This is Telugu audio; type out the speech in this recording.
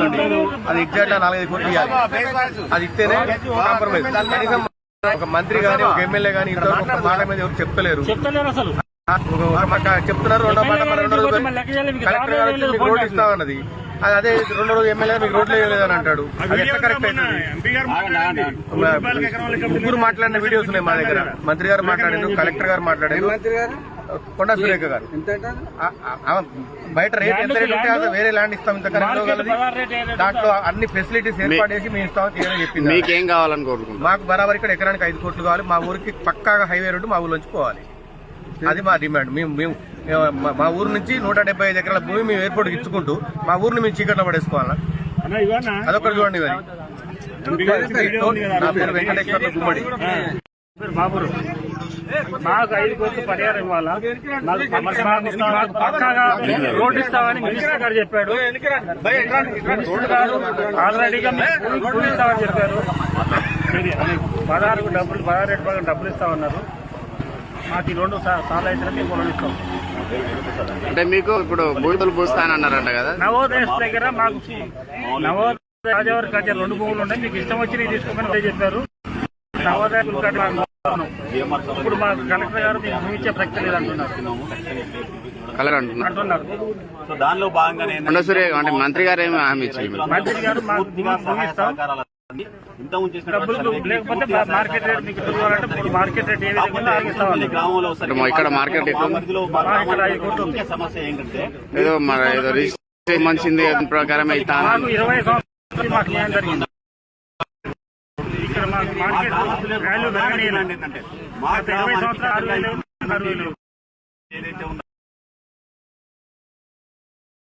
అండి అది ఎగ్జాక్ట్ నాలుగైదు కోట్లు ఇవ్వాలి. అది ఇస్తేనే కాంప్రమైజ్ కనీసం ఒక మంత్రి గాని ఒక ఎమ్మెల్యే గాని ఇంతవరకు ఒక మాట మీద ఎవరు చెప్తలేరు చెప్తున్నారు రెండో మాట మరి రెండో రోజు కలెక్టర్ గారు వచ్చి మీకు రోడ్లు ఇస్తామన్నది అది అదే రెండో రోజు ఎమ్మెల్యే మీకు రోడ్లు వేయలేదని అంటాడు. అది ఎట్లా కరెక్ట్ అవుతుంది? ముగ్గురు మాట్లాడిన వీడియోస్ ఉన్నాయి మా దగ్గర. మంత్రి గారు మాట్లాడారు కలెక్టర్ గారు మాట్లాడారు. కొండా సురేఖ గారు. బయట రేట్ ఎంత రేట్ ఉంటే అది వేరే ల్యాండ్ ఇస్తాం ఇంత దాంట్లో అన్ని ఫెసిలిటీస్ ఏర్పాటు చేసి మేము ఇస్తామని తీయని చెప్పింది మీకేం కావాలని కోరుకుంటున్నారు? మాకు బరాబర్ ఇక్కడ ఎకరానికి ఐదు కోట్లు కావాలి. మా ఊరికి పక్కాగా హైవే రోడ్డు మా ఊర్లోంచి పోవాలి. అది మా డిమాండ్. మేము మేము మా- ఊరు నుంచి నూట డెబ్బై ఐదు ఎకరాల భూమి మేము ఎయిర్పోర్ట్కి ఇచ్చుకుంటూ మా ఊరిని మేము చీకట్లో పడేసుకోవాలా? అదొకటి చూడండి మరి. నా పేరు వెంకటేశ్వర్ల గుమ్మడి. బాబురు. మాకు ఐదు కోట్లు పరిహారం ఇవ్వాలా? మాకు పక్కాగా రోడ్డు ఇస్తామని మినిస్టర్ గారు చెప్పాడు. మినిస్టర్ గారు ఆల్రెడీగా భూమి- ఇస్తామని చెప్పారు. పదహారు డబ్బులు పదహారు రేటు ప్రకారం డబ్బులు ఇస్తామన్నారు మాకు ఈ రెండు సార్లు అయితే రెండు ఇస్తాం. అంటే మీకు ఇప్పుడు బూడిదలు పూస్తానన్నారంట కదా? నవోదయ దగ్గర మాకు నవోదయ రాజవారి కట్టే రెండు భూములు ఉన్నాయి. మీకు ఇష్టం వచ్చి తీసుకోమని చెప్పారు. నవోదయ ఇప్పుడు మా కలెక్టర్ గారు మీకు భూమి ఇచ్చే ప్రక్రియ లేదు అంటున్నారు కలర్ అంటున్నారు. అంటున్నారు. సో దానిలో భాగంగానే అంటే మంత్రి గారు ఏమి హామీ ఇచ్చింది? మీకు? మంత్రి గారు ఇక్కడ మార్కెట్ సమస్య ఏంటంటే ఏదో మంచింది ప్రకారం అయితే మాకు ఇరవై సంవత్సరాలు మాకు న్యాయం జరిగింది. ఇక్కడ మాకు మార్కెట్ వాల్యూ ఇరవై సంవత్సరాలు లేవు ఏదైతే ఉందో